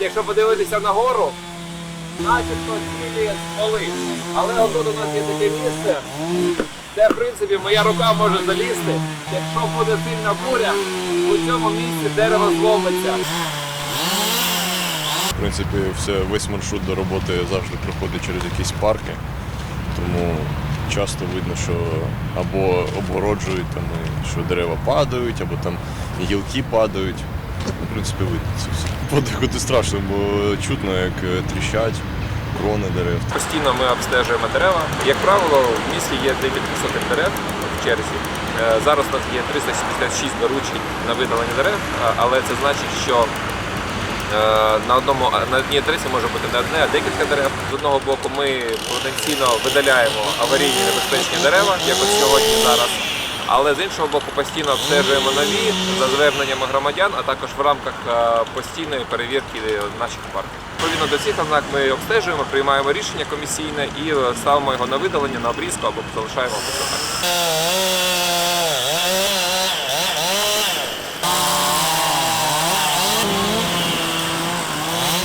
Якщо подивитися нагору, начебто цілі смоли. Але отут у нас є таке місце, де в принципі моя рука може залізти. Якщо буде сильна буря, у цьому місці дерево зломиться. В принципі, все, весь маршрут до роботи завжди проходить через якісь парки, тому часто видно, що або обгороджують, там, що дерева падають, або там гілки падають. В принципі, видно це все. Подихати страшно, бо чутно, як е, тріщать крони дерев. Постійно ми обстежуємо дерева. Як правило, в місті є декілька сотень дерев в черзі. Е, Зараз у нас є 376 доручень на видалення дерев, але це значить, що е, на одному на одній адресі може бути не одне, а декілька дерев. З одного боку, ми потенційно видаляємо аварійні небезпечні дерева, як от сьогодні зараз. Але з іншого боку, постійно обстежуємо нові за зверненнями громадян, а також в рамках е, постійної перевірки наших парків. Відповідно до цих ознак ми обстежуємо, приймаємо рішення комісійне і е, ставимо його на видалення, на обрізку або залишаємо так.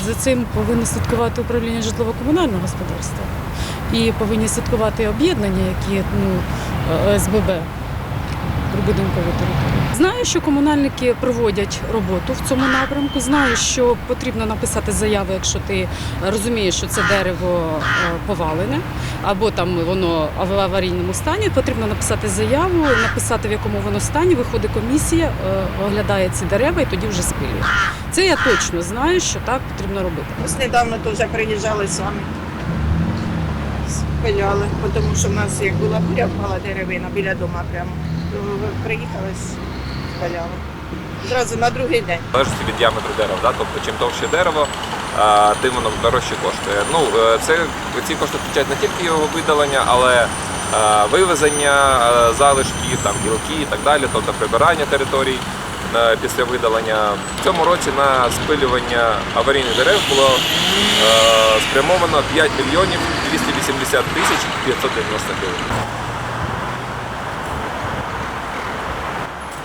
За цим повинно слідкувати управління житлово-комунального господарства і повинні слідкувати об'єднання, які ну, е, СББ прибудинкові території. Знаю, що комунальники проводять роботу в цьому напрямку. Знаю, що потрібно написати заяву, якщо ти розумієш, що це дерево е, повалене, або там воно в аварійному стані. Потрібно написати заяву, написати в якому воно стані. Виходить комісія, е, оглядає ці дерева і тоді вже спилює. Це я точно знаю, що так потрібно робити. Ось недавно теж приїжджали самі. Спиляли, тому що в нас як була буря, впала деревина біля дома прямо. То приїхали, спиляли. Зразу на другий день. залежить від діаметру дерева. Да? Тобто, чим товще дерево, тим воно дорожче коштує. Ну, е, це, ці кошти включають не тільки його видалення, але е, вивезення е, залишків, там, гілки і так далі, тобто прибирання територій е, після видалення. В цьому році на спилювання аварійних дерев було е, спрямовано 5 мільйонів 280 тисяч 590 гривень.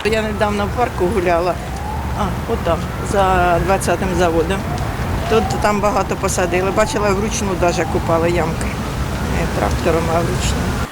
Я недавно в парку гуляла, а, отам, за 20-м заводом. Тут там багато посадили. Бачила, вручну навіть купали ямки. Трактором, а вручну.